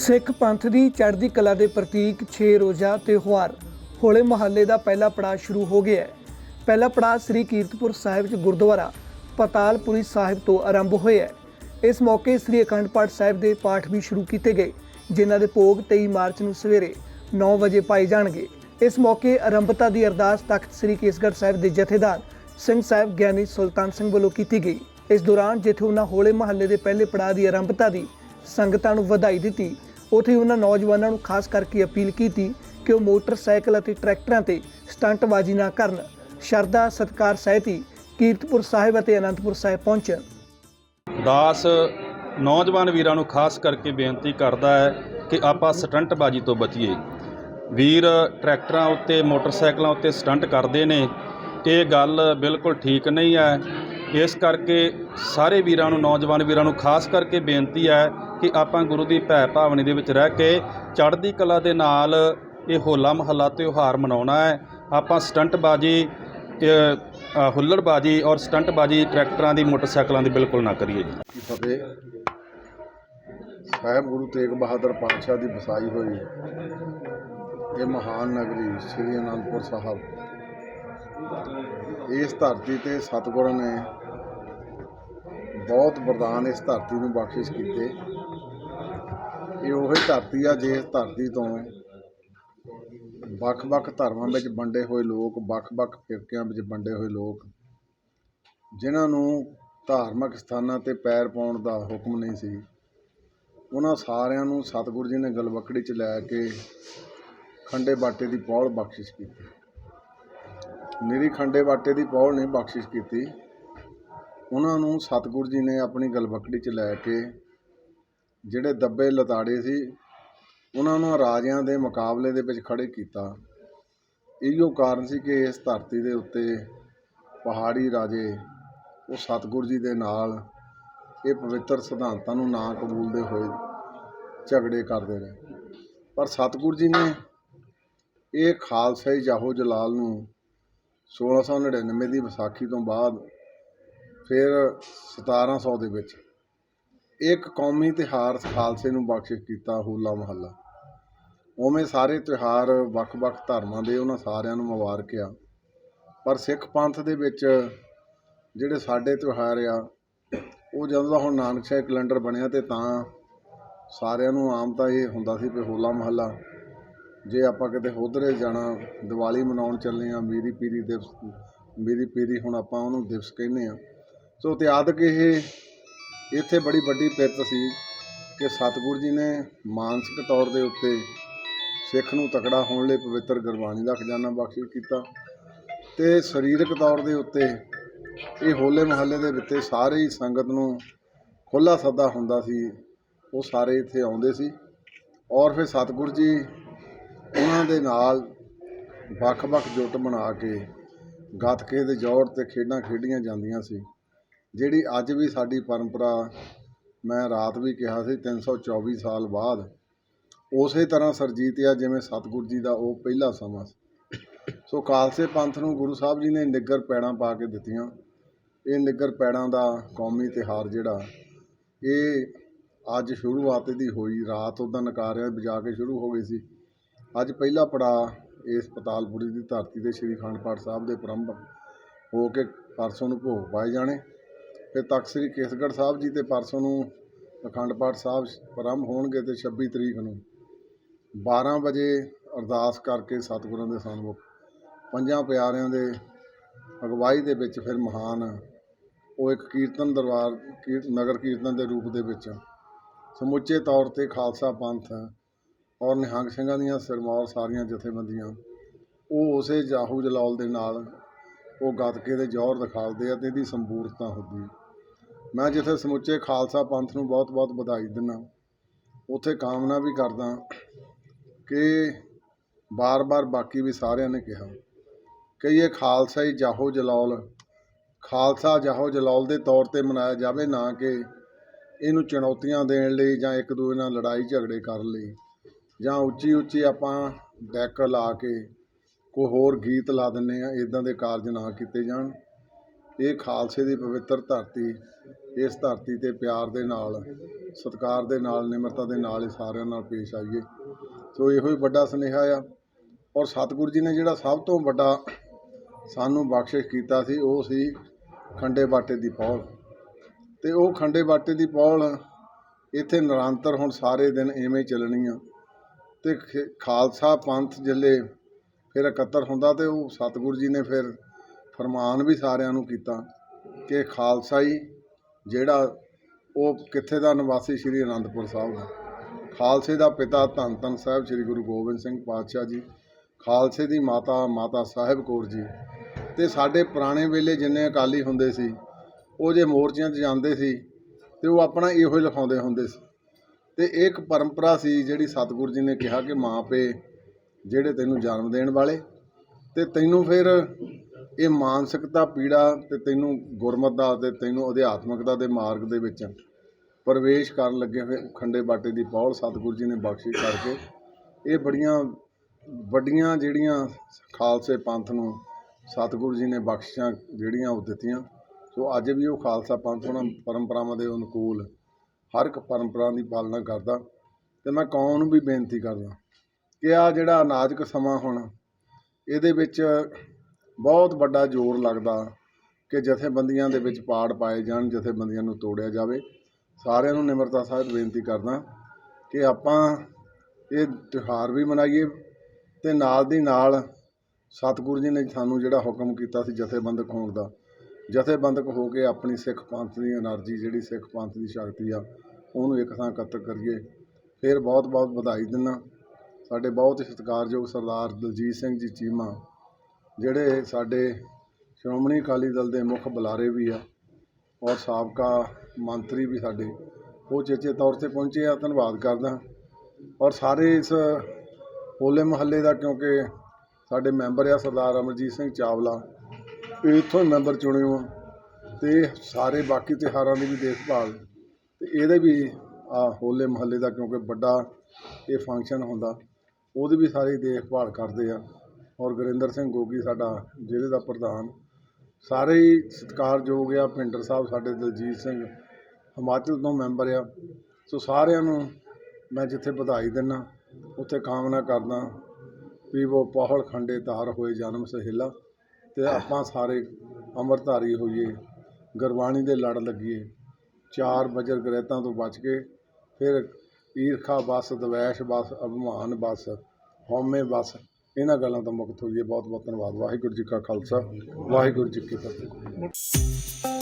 ਸਿੱਖ ਪੰਥ ਦੀ ਚੜ੍ਹਦੀ ਕਲਾ ਦੇ ਪ੍ਰਤੀਕ 6 ਰੋਜ਼ਾ ਤਿਉਹਾਰ, ਹੋਲੇ ਮਹੱਲੇ ਦਾ ਪਹਿਲਾ ਪੜਾਅ ਸ਼ੁਰੂ ਹੋ ਗਿਆ ਹੈ। ਪਹਿਲਾ ਪੜਾਅ ਸ੍ਰੀ ਕੀਰਤਪੁਰ ਸਾਹਿਬ ਚ ਗੁਰਦੁਆਰਾ ਪਤਾਲਪੁਰੀ ਸਾਹਿਬ ਤੋਂ ਆਰੰਭ ਹੋਇਆ ਹੈ। ਇਸ ਮੌਕੇ ਸ੍ਰੀ ਅਖੰਡ ਪਾਠ ਸਾਹਿਬ ਦੇ ਪਾਠ ਵੀ ਸ਼ੁਰੂ ਕੀਤੇ ਗਏ, ਜਿਨ੍ਹਾਂ ਦੇ ਭੋਗ 23 ਮਾਰਚ ਨੂੰ ਸਵੇਰੇ 9 ਵਜੇ ਪਾਏ ਜਾਣਗੇ। ਇਸ ਮੌਕੇ ਆਰੰਭਤਾ ਦੀ ਅਰਦਾਸ ਤਖਤ ਸ੍ਰੀ ਕੇਸਗੜ੍ਹ ਸਾਹਿਬ ਦੇ ਜਥੇਦਾਰ ਸਿੰਘ ਸਾਹਿਬ ਗਿਆਨੀ ਸੁਲਤਾਨ ਸਿੰਘ ਵੱਲੋਂ ਕੀਤੀ ਗਈ। ਇਸ ਦੌਰਾਨ ਜਿੱਥੇ ਉਹਨਾਂ ਹੋਲੇ ਮਹੱਲੇ ਦੇ ਪਹਿਲੇ ਪੜਾਅ ਦੀ ਆਰੰਭਤਾ ਦੀ ਸੰਗਤਾਂ ਨੂੰ ਵਧਾਈ ਦਿੱਤੀ ਉੱਥੇ ਉਹਨਾਂ ਨੌਜਵਾਨਾਂ ਨੂੰ ਖਾਸ ਕਰਕੇ ਅਪੀਲ ਕੀਤੀ ਕਿ ਉਹ ਮੋਟਰਸਾਈਕਲ ਅਤੇ ਟਰੈਕਟਰਾਂ ਤੇ ਸਟੰਟਬਾਜ਼ੀ ਨਾ ਕਰਨ। ਸ਼ਰਧਾ, ਸਤਕਾਰ ਸਹਿਤੀ ਕੀਰਤਪੁਰ ਸਾਹਿਬ ਅਤੇ ਅਨੰਦਪੁਰ ਸਾਹਿਬ ਪਹੁੰਚਣ। ਦਾਸ ਨੌਜਵਾਨ ਵੀਰਾਂ ਨੂੰ ਖਾਸ ਕਰਕੇ ਬੇਨਤੀ ਕਰਦਾ ਹੈ ਕਿ ਆਪਾਂ ਸਟੰਟਬਾਜ਼ੀ ਤੋਂ ਬਚੀਏ। ਵੀਰ ਟਰੈਕਟਰਾਂ ਉੱਤੇ, ਮੋਟਰਸਾਈਕਲਾਂ ਉੱਤੇ ਸਟੰਟ ਕਰਦੇ ਨੇ। ਇਹ ਗੱਲ ਬਿਲਕੁਲ ਠੀਕ ਨਹੀਂ ਹੈ। ਇਸ ਕਰਕੇ ਸਾਰੇ ਵੀਰਾਂ ਨੂੰ, ਨੌਜਵਾਨ ਵੀਰਾਂ ਨੂੰ ਖਾਸ ਕਰਕੇ ਬੇਨਤੀ ਹੈ ਕਿ ਆਪਾਂ ਗੁਰੂ ਦੀ ਭੈ ਭਾਵਨੀ ਦੇ ਵਿੱਚ ਰਹਿ ਕੇ ਚੜ੍ਹਦੀ ਕਲਾ ਦੇ ਨਾਲ ਇਹ ਹੋਲਾ ਮਹੱਲਾ ਤਿਉਹਾਰ ਮਨਾਉਣਾ ਹੈ। ਆਪਾਂ ਸਟੰਟਬਾਜ਼ੀ ਅ, ਹੁੱਲੜਬਾਜ਼ੀ ਔਰ ਸਟੰਟਬਾਜ਼ੀ ਟਰੈਕਟਰਾਂ ਦੀ ਮੋਟਰਸਾਈਕਲਾਂ ਦੀ ਬਿਲਕੁਲ ਨਾ ਕਰੀਏ ਜੀ। ਫਤਿਹ। ਸਾਹਿਬ ਗੁਰੂ ਤੇਗ ਬਹਾਦਰ ਪਾਤਸ਼ਾਹ ਦੀ ਵਸਾਈ ਹੋਈ ਇਹ ਮਹਾਨ ਨਗਰੀ ਸ੍ਰੀ ਅਨੰਦਪੁਰ ਸਾਹਿਬ। ਇਸ ਧਰਤੀ ਤੇ ਸਤਿਗੁਰਾਂ ਨੇ ਬਹੁਤ ਵਰਦਾਨ ਇਸ ਧਰਤੀ ਨੂੰ ਬਖਸ਼ਿਸ਼ ਕੀਤੇ। ਇਹ ਉਹੀ ਧਰਤੀ ਆ ਜਿਸ ਧਰਤੀ ਤੋਂ ਵੱਖ-ਵੱਖ ਧਰਮਾਂ ਵਿੱਚ ਵੰਡੇ ਹੋਏ ਲੋਕ ਵੱਖ-ਵੱਖ ਫਿਰਕਿਆਂ ਵਿੱਚ ਵੰਡੇ ਹੋਏ ਲੋਕ, ਜਿਨ੍ਹਾਂ ਨੂੰ ਧਾਰਮਿਕ ਸਥਾਨਾਂ ਤੇ ਪੈਰ ਪਾਉਣ ਦਾ ਹੁਕਮ ਨਹੀਂ ਸੀ, ਉਹਨਾਂ ਸਾਰਿਆਂ ਨੂੰ ਸਤਿਗੁਰੂ ਜੀ ਨੇ ਗਲਵਕੜੀ 'ਚ ਲੈ ਕੇ ਖੰਡੇ ਬਾਟੇ ਦੀ ਪੌਲ ਬਖਸ਼ਿਸ਼ ਕੀਤੀ। ਮੇਰੀ ਖੰਡੇ ਬਾਟੇ ਦੀ ਪੌਲ ਨਹੀਂ ਬਖਸ਼ਿਸ਼ ਕੀਤੀ, ਉਹਨਾਂ ਨੂੰ ਸਤਿਗੁਰੂ ਜੀ ਨੇ ਆਪਣੀ ਗਲਵਕੜੀ 'ਚ ਲੈ ਕੇ ਜਿਹੜੇ ਦੱਬੇ ਲਤਾੜੇ ਸੀ, ਉਹਨਾਂ ਨੂੰ ਰਾਜਿਆਂ ਦੇ ਮੁਕਾਬਲੇ ਦੇ ਵਿੱਚ ਖੜੇ ਕੀਤਾ। ਇਹੋ ਕਾਰਨ ਸੀ ਕਿ ਇਸ ਧਰਤੀ ਦੇ ਉੱਤੇ ਪਹਾੜੀ ਰਾਜੇ ਉਹ ਸਤਿਗੁਰੂ ਜੀ ਦੇ ਨਾਲ ਇਹ ਪਵਿੱਤਰ ਸਿਧਾਂਤਾਂ ਨੂੰ ਨਾ ਕਬੂਲਦੇ ਹੋਏ ਝਗੜੇ ਕਰਦੇ ਰਹੇ। ਪਰ ਸਤਿਗੁਰੂ ਜੀ ਨੇ ਇਹ ਖਾਲਸਾਈ ਜਾਹੋ ਜਲਾਲ ਨੂੰ 1699 ਦੀ ਵਿਸਾਖੀ ਤੋਂ ਬਾਅਦ ਫਿਰ 1700 ਦੇ ਵਿੱਚ ਇੱਕ ਕੌਮੀ ਤਿਉਹਾਰ ਖਾਲਸੇ ਨੂੰ ਬਖਸ਼ਿਸ਼ ਕੀਤਾ ਹੋਲਾ ਮਹੱਲਾ। ਉਵੇਂ ਸਾਰੇ ਤਿਉਹਾਰ ਵੱਖ-ਵੱਖ ਧਰਮਾਂ ਦੇ ਉਹਨਾਂ ਸਾਰਿਆਂ ਨੂੰ ਮੁਬਾਰਕ ਆ। ਪਰ ਸਿੱਖ ਪੰਥ ਦੇ ਵਿੱਚ ਜਿਹੜੇ ਸਾਡੇ ਤਿਉਹਾਰ ਆ, ਉਹ ਜਦੋਂ ਦਾ ਹੁਣ ਨਾਨਕ ਸਾਹਿਬ ਕੈਲੰਡਰ ਬਣਿਆ ਤੇ ਤਾਂ ਸਾਰਿਆਂ ਨੂੰ ਆਮ ਤਾਂ ਇਹ ਹੁੰਦਾ ਸੀ ਵੀ ਹੋਲਾ ਮਹੱਲਾ, ਜੇ ਆਪਾਂ ਕਿਤੇ ਹੋਦਰੇ ਜਾਣਾ, ਦੀਵਾਲੀ ਮਨਾਉਣ ਚੱਲੇ ਆ, ਮੀਰੀ ਪੀਰੀ ਦਿਵਸ, ਮੀਰੀ ਪੀਰੀ ਹੁਣ ਆਪਾਂ ਉਹਨੂੰ ਦਿਵਸ ਕਹਿੰਦੇ ਆ। ਸੋ ਤੇ ਇਤਿਹਾਦਕ ਇਹ ਇੱਥੇ ਬੜੀ ਵੱਡੀ ਪਿਰਤ ਸੀ ਕਿ ਸਤਿਗੁਰੂ ਜੀ ਨੇ ਮਾਨਸਿਕ ਤੌਰ ਦੇ ਉੱਤੇ ਸਿੱਖ ਨੂੰ ਤਕੜਾ ਹੋਣ ਲਈ ਪਵਿੱਤਰ ਗੁਰਬਾਣੀ ਦਾ ਖਜ਼ਾਨਾ ਬਖਸ਼ਿਸ਼ ਕੀਤਾ ਤੇ ਸਰੀਰਕ ਤੌਰ ਦੇ ਉੱਤੇ ਇਹ ਹੋਲੇ ਮਹੱਲੇ ਦੇ ਵਿੱਚ ਸਾਰੇ ਹੀ ਸੰਗਤ ਨੂੰ ਖੁੱਲਾ ਸੱਦਾ ਹੁੰਦਾ ਸੀ, ਉਹ ਸਾਰੇ ਇੱਥੇ ਆਉਂਦੇ ਸੀ ਔਰ ਫਿਰ ਸਤਿਗੁਰੂ ਜੀ ਉਹਨਾਂ ਦੇ ਨਾਲ ਵੱਖ-ਵੱਖ ਜੁੱਟ ਬਣਾ ਕੇ ਗੱਤਕੇ ਦੇ ਜੋੜ ਤੇ ਖੇਡਾਂ ਖੇਡੀਆਂ ਜਾਂਦੀਆਂ ਸੀ। ਜਿਹੜੀ ਅੱਜ ਵੀ ਸਾਡੀ ਪਰੰਪਰਾ, ਮੈਂ ਰਾਤ ਵੀ ਕਿਹਾ ਸੀ 324 ਸਾਲ ਬਾਅਦ, ਉਸੇ ਤਰ੍ਹਾਂ ਸਰਜੀਤ ਆ ਜਿਵੇਂ ਸਤਿਗੁਰੂ ਜੀ ਦਾ ਉਹ ਪਹਿਲਾ ਸਮਾਂ ਸੋ। ਖਾਲਸੇ ਪੰਥ ਨੂੰ ਗੁਰੂ ਸਾਹਿਬ ਜੀ ਨੇ ਨਿੱਗਰ ਪੈੜਾਂ ਪਾ ਕੇ ਦਿੱਤੀਆਂ। ਇਹ ਨਿੱਗਰ ਪੈੜਾਂ ਦਾ ਕੌਮੀ ਤਿਉਹਾਰ ਜਿਹੜਾ, ਇਹ ਅੱਜ ਸ਼ੁਰੂਆਤ ਦੀ ਹੋਈ। ਰਾਤ ਉਹਦਾ ਨਕਾਰਿਆ, ਵਜਾ ਕੇ ਸ਼ੁਰੂ ਹੋ ਗਈ ਸੀ। ਅੱਜ ਪਹਿਲਾ ਪੜਾਅ ਇਸ ਪਤਾਲਪੁਰੀ ਦੀ ਧਰਤੀ ਤੇ ਸ੍ਰੀ ਅਖੰਡ ਪਾਠ ਸਾਹਿਬ ਦੇ ਪ੍ਰੰਭ ਹੋ ਕੇ ਪਰਸੋਂ ਨੂੰ ਭੋਗ ਪਾਏ ਜਾਣੇ। ਫਿਰ ਤਖਤ ਸ੍ਰੀ ਕੇਸਗੜ੍ਹ ਸਾਹਿਬ ਜੀ ਤੇ ਪਰਸੋਂ ਨੂੰ ਅਖੰਡ ਪਾਠ ਸਾਹਿਬ ਪ੍ਰਾਰੰਭ ਹੋਣਗੇ ਤੇ 26 ਤਰੀਕ ਨੂੰ 12 ਵਜੇ ਅਰਦਾਸ ਕਰਕੇ ਸਤਿਗੁਰਾਂ ਦੇ ਸਨਮੁਖ ਪੰਜਾਂ ਪਿਆਰਿਆਂ ਦੇ ਅਗਵਾਈ ਦੇ ਵਿੱਚ ਫਿਰ ਮਹਾਨ ਉਹ ਇੱਕ ਕੀਰਤਨ ਦਰਬਾਰ ਕੀਰ ਨਗਰ ਕੀਰਤਨ ਦੇ ਰੂਪ ਦੇ ਵਿੱਚ ਸਮੁੱਚੇ ਤੌਰ ਤੇ ਖਾਲਸਾ ਪੰਥ ਔਰ ਨਿਹੰਗ ਸਿੰਘਾਂ ਦੀਆਂ ਸਿਰਮੌਰ ਸਾਰੀਆਂ ਜਥੇਬੰਦੀਆਂ ਉਹ ਉਸੇ ਜਾਹੂ ਜਲਾਲ ਦੇ ਨਾਲ ਉਹ ਗੱਤਕੇ ਦੇ ਜ਼ੋਰ ਦਿਖਾਉਂਦੇ ਆ ਤੇ ਇਹਦੀ ਸੰਪੂਰਨਤਾ ਹੁੰਦੀ ਮੈਂ ਜਿੱਥੇ ਸਮੁੱਚੇ ਖਾਲਸਾ ਪੰਥ ਨੂੰ ਬਹੁਤ-ਬਹੁਤ ਵਧਾਈ ਦਿੰਦਾ, ਉੱਥੇ ਕਾਮਨਾ ਵੀ ਕਰਦਾ ਕਿ ਬਾਰ-ਬਾਰ ਬਾਕੀ ਵੀ ਸਾਰਿਆਂ ਨੇ ਕਿਹਾ ਕਿ ਇਹ ਖਾਲਸਾ ਹੀ ਜਾਹੋ ਜਲਾਲ, ਖਾਲਸਾ ਜਾਹੋ ਜਲਾਲ ਦੇ ਤੌਰ ਤੇ ਮਨਾਇਆ ਜਾਵੇ, ਨਾ ਕਿ ਇਹਨੂੰ ਚੁਣੌਤੀਆਂ ਦੇਣ ਲਈ ਜਾਂ ਇੱਕ ਦੂਜੇ ਨਾਲ ਲੜਾਈ ਝਗੜੇ ਕਰਨ ਲਈ, ਜਾਂ ਉੱਚੀ ਉੱਚੀ ਆਪਾਂ ਡੈਕ ਲਾ ਕੇ ਕੋਈ ਹੋਰ ਗੀਤ ਲਾ ਦਿੰਨੇ ਆ ਇਦਾਂ ਦੇ ਕਾਰਜ ਨਾ ਕੀਤੇ ਜਾਣ। ਇਹ ਖਾਲਸੇ ਦੀ ਪਵਿੱਤਰ ਧਰਤੀ ਇਸ ਧਰਤੀ ਤੇ ਪਿਆਰ ਦੇ ਨਾਲ, ਸਤਿਕਾਰ ਦੇ ਨਾਲ, ਨਿਮਰਤਾ ਦੇ ਨਾਲ ਹੀ ਸਾਰਿਆਂ ਨਾਲ ਪੇਸ਼ ਆਈਏ। ਸੋ ਇਹੋ ਹੀ ਵੱਡਾ ਸੁਨੇਹਾ ਆ। ਔਰ ਸਤਿਗੁਰੂ ਜੀ ਨੇ ਜਿਹੜਾ ਸਭ ਤੋਂ ਵੱਡਾ ਸਾਨੂੰ ਬਖਸ਼ਿਸ਼ ਕੀਤਾ ਸੀ, ਉਹ ਸੀ ਖੰਡੇ ਬਾਟੇ ਦੀ ਪੌਲ। ਤੇ ਉਹ ਖੰਡੇ ਬਾਟੇ ਦੀ ਪੌਲ ਇੱਥੇ ਨਿਰੰਤਰ ਹੁਣ ਸਾਰੇ ਦਿਨ ਐਵੇਂ ਚੱਲਣੀ ਆ ਤੇ ਖ- ਖਾਲਸਾ ਪੰਥ ਜਿੱਲੇ ਫਿਰ ਇਕੱਤਰ ਹੁੰਦਾ ਤੇ ਉਹ ਸਤਿਗੁਰੂ ਜੀ ਨੇ ਫਿਰ ਫਰਮਾਨ ਵੀ ਸਾਰਿਆਂ ਨੂੰ ਕੀਤਾ ਕਿ ਖਾਲਸਾ ਹੀ ਜਿਹੜਾ ਉਹ ਕਿੱਥੇ ਦਾ ਨਿਵਾਸੀ ਸ੍ਰੀ ਅਨੰਦਪੁਰ ਸਾਹਿਬ ਦਾ। ਖਾਲਸੇ ਦਾ ਪਿਤਾ ਧੰਨ ਧੰਨ ਸਾਹਿਬ ਸ੍ਰੀ ਗੁਰੂ ਗੋਬਿੰਦ ਸਿੰਘ ਪਾਤਸ਼ਾਹ ਜੀ, ਖਾਲਸੇ ਦੀ ਮਾਤਾ ਮਾਤਾ ਸਾਹਿਬ ਕੌਰ ਜੀ। ਤੇ ਸਾਡੇ ਪੁਰਾਣੇ ਵੇਲੇ ਜਿੰਨੇ ਅਕਾਲੀ ਹੁੰਦੇ ਸੀ, ਉਹ ਜੇ ਮੋਰਚਿਆਂ 'ਚ ਜਾਂਦੇ ਸੀ, ਤੇ ਉਹ ਆਪਣਾ ਇਹੋ ਹੀ ਲਿਖਾਉਂਦੇ ਹੁੰਦੇ ਸੀ। ਤੇ ਇਹ ਇੱਕ ਪਰੰਪਰਾ ਸੀ ਜਿਹੜੀ ਸਤਿਗੁਰੂ ਜੀ ਨੇ ਕਿਹਾ ਕਿ ਮਾਂ ਪੇ ਜਿਹੜੇ ਤੈਨੂੰ ਜਨਮ ਦੇਣ ਵਾਲੇ, ਤੇ ਤੈਨੂੰ ਫਿਰ ਇਹ ਮਾਨਸਿਕਤਾ, ਪੀੜਾ ਤੇ ਤੈਨੂੰ ਗੁਰਮਤ ਦਾ ਤੇ ਤੈਨੂੰ ਅਧਿਆਤਮਕਤਾ ਦੇ ਮਾਰਗ ਦੇ ਵਿੱਚ ਪ੍ਰਵੇਸ਼ ਕਰਨ ਲੱਗੇ ਹੋਏ ਖੰਡੇ ਬਾਟੇ ਦੀ ਪੌਲ ਸਤਿਗੁਰੂ ਜੀ ਨੇ ਬਖਸ਼ਿਸ਼ ਕਰਕੇ ਇਹ ਬੜੀਆਂ ਵੱਡੀਆਂ ਜਿਹੜੀਆਂ ਖਾਲਸੇ ਪੰਥ ਨੂੰ ਸਤਿਗੁਰੂ ਜੀ ਨੇ ਬਖਸ਼ਿਸ਼ਾਂ ਜਿਹੜੀਆਂ ਉਹ ਦਿੱਤੀਆਂ। ਸੋ ਅੱਜ ਵੀ ਉਹ ਖਾਲਸਾ ਪੰਥ ਉਹਨਾਂ ਪਰੰਪਰਾਵਾਂ ਦੇ ਅਨੁਕੂਲ ਹਰ ਇੱਕ ਪਰੰਪਰਾ ਦੀ ਪਾਲਣਾ ਕਰਦਾ ਤੇ ਮੈਂ ਕੌਮ ਨੂੰ ਵੀ ਬੇਨਤੀ ਕਰਦਾ ਕਿ ਆ ਜਿਹੜਾ ਅਨਾਜਕ ਸਮਾਂ ਹੁਣ ਇਹਦੇ ਵਿੱਚ ਬਹੁਤ ਵੱਡਾ ਜ਼ੋਰ ਲੱਗਦਾ ਕਿ ਜਥੇਬੰਦੀਆਂ ਦੇ ਵਿੱਚ ਪਾੜ ਪਾਏ ਜਾਣ, ਜਥੇਬੰਦੀਆਂ ਨੂੰ ਤੋੜਿਆ ਜਾਵੇ। ਸਾਰਿਆਂ ਨੂੰ ਨਿਮਰਤਾ ਸਾਹਿਬ ਬੇਨਤੀ ਕਰਦਾ ਕਿ ਆਪਾਂ ਇਹ ਤਿਹਾਰ ਵੀ ਮਨਾਈਏ ਤੇ ਨਾਲ ਦੀ ਨਾਲ ਸਤਿਗੁਰੂ ਜੀ ਨੇ ਸਾਨੂੰ ਜਿਹੜਾ ਹੁਕਮ ਕੀਤਾ ਸੀ ਜਥੇਬੰਦਕ ਹੋਣ ਦਾ, ਜਥੇਬੰਦਕ ਹੋ ਕੇ ਆਪਣੀ ਸਿੱਖ ਪੰਥ ਦੀ એનર્ਜੀ, ਜਿਹੜੀ ਸਿੱਖ ਪੰਥ ਦੀ ਸ਼ਕਤੀ ਆ, ਉਹਨੂੰ ਇੱਕ ਥਾਂ ਇਕੱਤਰ ਕਰੀਏ। ਫਿਰ ਬਹੁਤ ਬਹੁਤ ਵਧਾਈ ਦਿੰਨਾ ਸਾਡੇ ਬਹੁਤ ਸਤਿਕਾਰਯੋਗ ਸਰਦਾਰ ਦਲਜੀਤ ਸਿੰਘ ਜੀ ਚੀਮਾ ਜਿਹੜੇ ਸਾਡੇ ਸ਼੍ਰੋਮਣੀ ਅਕਾਲੀ ਦਲ ਦੇ ਮੁੱਖ ਬੁਲਾਰੇ ਵੀ ਆ ਔਰ ਸਾਬਕਾ ਮੰਤਰੀ ਵੀ ਸਾਡੇ, ਉਹ ਚੇਚੇ ਤੌਰ ਤੇ ਪਹੁੰਚੇ ਆ, ਧੰਨਵਾਦ ਕਰਦਾ। ਔਰ ਸਾਰੇ ਇਸ ਹੋਲੇ ਮਹੱਲੇ ਦਾ ਕਿਉਂਕਿ ਸਾਡੇ ਮੈਂਬਰ ਆ ਸਰਦਾਰ ਅਮਰਜੀਤ ਸਿੰਘ ਚਾਵਲਾ, ਇਹ ਇੱਥੋਂ ਹੀ ਮੈਂਬਰ ਚੁਣੇ ਹੋ ਤੇ ਸਾਰੇ ਬਾਕੀ ਤਿਉਹਾਰਾਂ ਦੀ ਵੀ ਦੇਖਭਾਲ ਤੇ ਇਹਦੇ ਵੀ ਆ ਹੋਲੇ ਮਹੱਲੇ ਦਾ ਕਿਉਂਕਿ ਵੱਡਾ ਇਹ ਫੰਕਸ਼ਨ ਹੁੰਦਾ, ਉਹਦੀ ਵੀ ਸਾਰੀ ਦੇਖਭਾਲ ਕਰਦੇ ਆ। ਔਰ ਗੁਰਿੰਦਰ ਸਿੰਘ ਗੋਗੀ ਸਾਡਾ ਜ਼ਿਲ੍ਹੇ ਦਾ ਪ੍ਰਧਾਨ। ਸਾਰੇ ਹੀ ਸਤਿਕਾਰਯੋਗ ਆ ਪਿੰਡਰ ਸਾਹਿਬ ਸਾਡੇ, ਦਲਜੀਤ ਸਿੰਘ ਹਿਮਾਚਲ ਤੋਂ ਮੈਂਬਰ ਆ। ਸੋ ਸਾਰਿਆਂ ਨੂੰ ਮੈਂ ਜਿੱਥੇ ਵਧਾਈ ਦਿੰਦਾ ਉੱਥੇ ਕਾਮਨਾ ਕਰਦਾ ਵੀ ਉਹ ਪਹਲ ਖੰਡੇ ਤਾਰ ਹੋਏ ਜਨਮ ਸਹਿਲਾ ਤੇ ਆਪਾਂ ਸਾਰੇ ਅੰਮ੍ਰਿਤਧਾਰੀ ਹੋਈਏ, ਗੁਰਬਾਣੀ ਦੇ ਲੜ ਲੱਗੀਏ, ਚਾਰ ਬਜਰ ਗ੍ਰਹਿਤਾਂ ਤੋਂ ਬਚ ਕੇ ਫਿਰ ਈਰਖਾ ਬਸ, ਦਵੈਸ਼ ਬਸ, ਅਭਿਮਾਨ ਬਸ, ਹਉਮੈ ਬਸ ਇਹਨਾਂ ਗੱਲਾਂ ਤੋਂ ਮੁਕਤ ਹੋਈਏ ਬਹੁਤ ਬਹੁਤ ਧੰਨਵਾਦ। ਵਾਹਿਗੁਰੂ ਜੀ ਕਾ ਖਾਲਸਾ। ਵਾਹਿਗੁਰੂ ਜੀ ਕੀ ਫਤਿਹ।